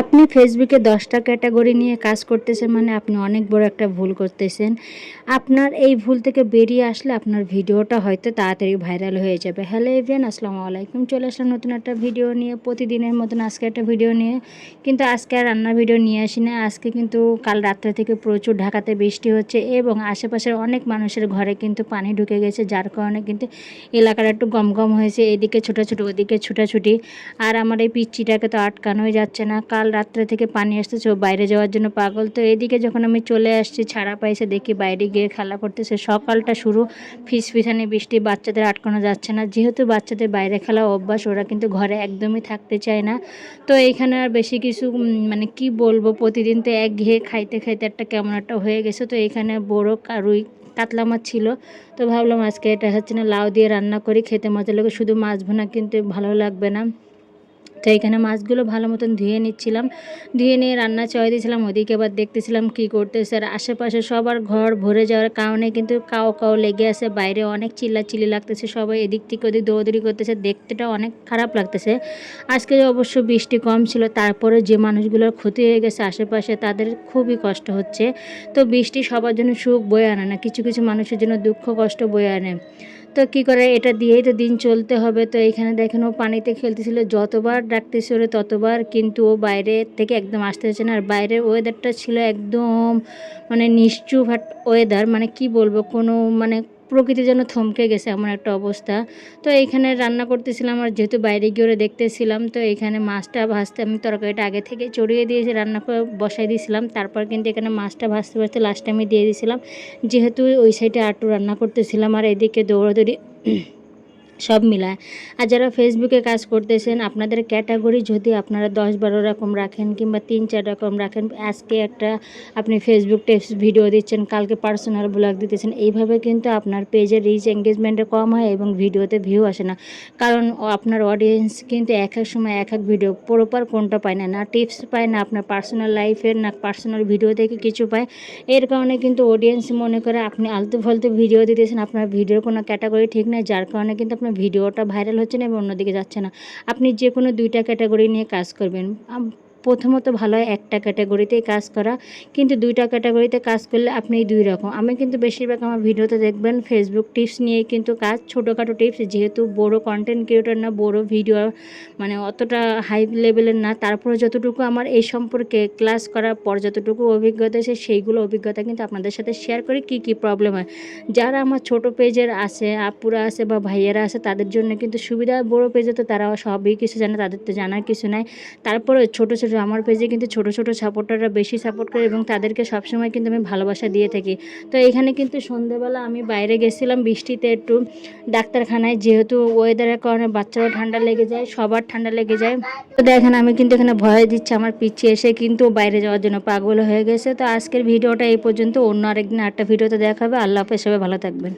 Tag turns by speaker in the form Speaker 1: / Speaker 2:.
Speaker 1: আপনি ফেসবুকে দশটা ক্যাটাগরি নিয়ে কাজ করতেছেন মানে আপনি অনেক বড় একটা ভুল করতেছেন। আপনার এই ভুল থেকে বেরিয়ে আসলে আপনার ভিডিওটা হয়তো তাড়াতাড়ি ভাইরাল হয়ে যাবে। হ্যালো এভরিয়ান আসসালামু আলাইকুম। চলে আসলাম নতুন একটা ভিডিও নিয়ে, প্রতিদিনের মতন আজকে একটা ভিডিও নিয়ে। কিন্তু আজকে আর রান্নার ভিডিও নিয়ে আসি না। আজকে কিন্তু কাল রাত্রে থেকে প্রচুর ঢাকাতে বৃষ্টি হচ্ছে এবং আশেপাশের অনেক মানুষের ঘরে কিন্তু পানি ঢুকে গেছে, যার কারণে কিন্তু এলাকাটা একটু গম গম হয়েছে। এদিকে ছোটাছুটি, ওদিকে ছুটাছুটি। আর আমার এই পিচ্চিটাকে তো আটকানোই যাচ্ছে না। কাল রাত্রে থেকে পানি আসতেছে, ও বাইরে যাওয়ার জন্য পাগল। তো এদিকে যখন আমি চলে আসছি, ছাড়া পাইছে, দেখি বাইরে গিয়ে খেলা করতেছে। সকালটা শুরু ফিস ফিসানি বৃষ্টি, বাচ্চাদের আটকানো যাচ্ছে না। যেহেতু বাচ্চাদের বাইরে খেলা অভ্যাস, ওরা কিন্তু ঘরে একদমই থাকতে চায় না। তো এইখানে আর বেশি কিছু মানে কি বলব, প্রতিদিন তো এক ঘেয়ে খাইতে খাইতে একটা কেমন একটা হয়ে গেছে। তো এখানে বড় রুই কাতলা মাছ ছিল। তো ভাবলাম আজকে এটা হচ্ছে না, লাউ দিয়ে রান্না করি, খেতে মজা লাগে। শুধু মাছ ভোনা কিন্তু ভালো লাগবে না। তো এখানে মাছগুলো ভালো মতন ধুয়ে নিচ্ছিলাম। ধুয়ে নিয়ে রান্না চয় দিয়েছিলাম, ওদিকে আবার দেখতেছিলাম কি করতেছে। আর আশেপাশে সবার ঘর ভরে যাওয়ার কারণে কিন্তু কাও কাও লেগে আছে, বাইরে অনেক চিল্লাচিল্লি লাগতেছে, সবাই এদিক থেকে ওদিক দৌড়দৌড়ি করতেছে, দেখতেটা অনেক খারাপ লাগতেছে। আজকে অবশ্য বৃষ্টি কম ছিল, তারপরে যে মানুষগুলোর ক্ষতি হয়ে গেছে আশেপাশে, তাদের খুবই কষ্ট হচ্ছে। তো বৃষ্টি সবার জন্য সুখ বয়ে আনে না, কিছু কিছু মানুষের জন্য দুঃখ কষ্ট বয়ে আনে। তো কী করে? এটা দিয়েই তো দিন চলতে হবে। তো এখানে দেখেন ও পানিতে খেলতেছিল। যতবার ডাকতেছিল ততবার কিন্তু ও বাইরে থেকে একদম আসতে হচ্ছে না। আর বাইরের ওয়েদারটা ছিল একদম মানে নিশ্চুপ ওয়েদার মানে কি বলব? কোনো মানে প্রকৃতি যেন থমকে গেছে এমন একটা অবস্থা। তো এইখানে রান্না করতেছিলাম আর যেহেতু বাইরে গিয়ে দেখতেছিলাম, তো এখানে মাছটা ভাজতে আমি তরকারিটা আগে থেকে চড়িয়ে দিয়েছি, রান্না করে বসাই দিয়েছিলাম। তারপর কিন্তু এখানে মাছটা ভাজতে ভাজতে লাস্টে আমি দিয়ে দিয়েছিলাম যেহেতু ওই সাইডে আটু রান্না করতেছিলাম আর এদিকে দৌড়াদৌড়ি সব মিলায়। আর যারা ফেসবুকে কাজ করতেছেন, আপনাদের ক্যাটাগরি যদি আপনারা দশ বারো রকম রাখেন কিংবা তিন চার রকম রাখেন, আজকে একটা আপনি ফেসবুক টেক্সট ভিডিও দিচ্ছেন, কালকে পার্সোনাল ব্লগ দিতেছেন, এইভাবে কিন্তু আপনার পেজের রিচ এঙ্গেজমেন্টে কম হয় এবং ভিডিওতে ভিউ আসে না। কারণ আপনার অডিয়েন্স কিন্তু এক এক সময় এক এক ভিডিও প্রপার কোনটা পায় না না টিপস পায়, না আপনার পার্সোনাল লাইফের না পার্সোনাল ভিডিও থেকে কিছু পায়। এর কারণে কিন্তু অডিয়েন্স মনে করে আপনি আলতু ফালতু ভিডিও দিতেছেন, আপনার ভিডিওর কোনো ক্যাটাগরি ঠিক নেই, যার কারণে কিন্তু আপনার ভিডিওটা ভাইরাল হচ্ছে না এবং অন্যদিকে যাচ্ছে না। আপনি যে কোনো দুইটা ক্যাটাগরি নিয়ে কাজ করবেন। প্রথমত ভালো হয় একটা ক্যাটাগরিতেই কাজ করা, কিন্তু দুইটা ক্যাটাগরিতে কাজ করলে আপনি দুই রকম। আমি কিন্তু বেশিরভাগ আমার ভিডিওতে দেখবেন ফেসবুক টিপস নিয়েই কিন্তু কাজ, ছোটোখাটো টিপস যেহেতু বড় কন্টেন্ট ক্রিয়েটর না, বড় ভিডিও মানে অতটা হাই লেভেলের না, তারপরে যতটুকু আমার এই সম্পর্কে ক্লাস করার পর যতটুকু অভিজ্ঞতা আছে, সেইগুলো অভিজ্ঞতা কিন্তু আপনাদের সাথে শেয়ার করি, কী কী প্রবলেম হয়। যারা আমার ছোট পেজের আছে, আপুরা আছে বা ভাইয়েরা আছে, তাদের জন্য কিন্তু সুবিধা, বড় পেজে তো তারা সবই কিছু জানে, তাদের তো জানার কিছু নাই। তারপরে ছোট ছোট আমার পেজে কিন্তু ছোট ছোট সাপোর্টাররা বেশি সাপোর্ট করে এবং তাদেরকে সবসময় কিন্তু আমি ভালোবাসা দিয়ে থাকি। তো এখানে কিন্তু সন্ধেবেলা আমি বাইরে গেছিলাম বৃষ্টিতে একটু ডাক্তারখানায়। যেহেতু ওয়েদারের কারণে বাচ্চারও ঠান্ডা লেগে যায়, সবার ঠান্ডা লেগে যায়। তো দেখেন, আমি কিন্তু এখানে ভয় দিচ্ছি, আমার পিছিয়ে এসে কিন্তু বাইরে যাওয়ার জন্য পাগল হয়ে গেছে। তো আজকের ভিডিওটা এই পর্যন্ত। অন্য আরেকদিন আরেকটা ভিডিওতে দেখাবে আল্লাহ হাফেজ, সবাই ভালো থাকবেন।